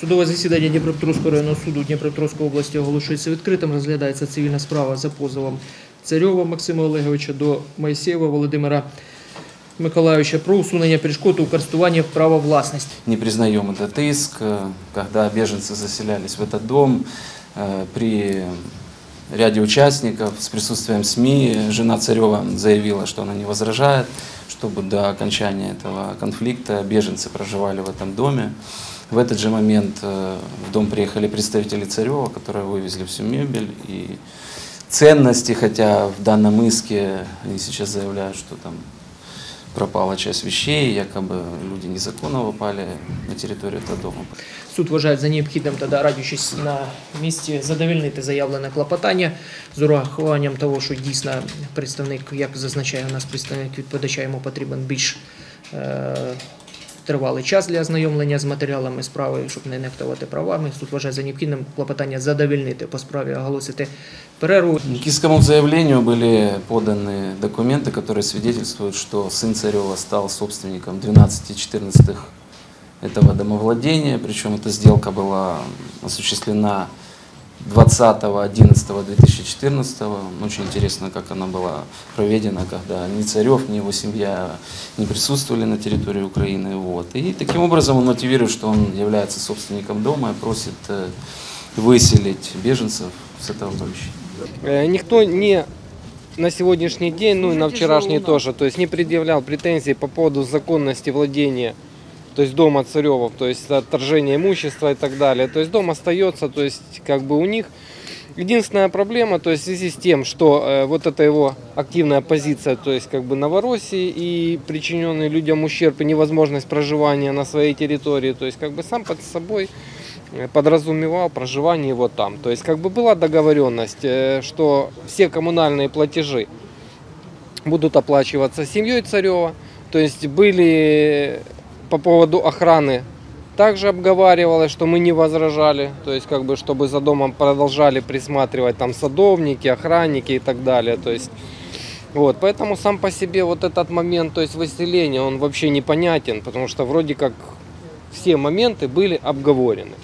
Судове засідання Дніпропетровського районного суду Дніпропетровської області оголошується відкритим. Розглядається цивільна справа за позовом Царьова Максима Олеговича до Моїсєєва Володимира Миколайовича про усунення перешкод у користуванні права власності. Не признаем этот иск, э, когда беженцы заселялись в этот дом. э, При ряде участников с присутствием СМИ жена Царева заявила, что она не возражает, чтобы до окончания этого конфликта беженцы проживали в этом доме. В этот же момент э, в дом приехали представители Царева, которые вывезли всю мебель и ценности, хотя в данном иске они сейчас заявляют, что там пропала часть вещей, якобы люди незаконно попали на территорию этого дома. Суд вважає за необхідним тоді, радячись на місці, задовольнити заявлене клопотання з урахуванням того, що дійсно представник, як зазначає у нас представник відповідача, йому потрібен більш е, тривалий час для ознайомлення з матеріалами справи, щоб не нехтувати правами. Суд вважає за необхідним клопотання задовольнити по справі, оголосити перерву. К исковому заявлению были поданы документы, которые свидетельствуют, что сын Царева стал собственником 12-14 этого домовладения, причем эта сделка была осуществлена 20.11.2014. Очень интересно, как она была проведена, когда ни Царев, ни его семья не присутствовали на территории Украины. Вот. И таким образом он мотивирует, что он является собственником дома и просит э, выселить беженцев с этого помещения. Э, Никто не на сегодняшний день, ну и на вчерашний тоже, то есть не предъявлял претензий по поводу законности владения, то есть дома Царевов, то есть отторжение имущества и так далее. То есть дом остается, то есть как бы у них единственная проблема, то есть в связи с тем, что э, вот эта его активная позиция, то есть как бы Новороссии и причиненный людям ущерб и невозможность проживания на своей территории, то есть как бы сам под собой э, подразумевал проживание его там. То есть как бы была договоренность, э, что все коммунальные платежи будут оплачиваться семьей Царева. То есть были по поводу охраны также обговаривалось, что мы не возражали, то есть как бы чтобы за домом продолжали присматривать там садовники, охранники и так далее. То есть вот, поэтому сам по себе вот этот момент, то есть выселения, он вообще непонятен, потому что вроде как все моменты были обговорены.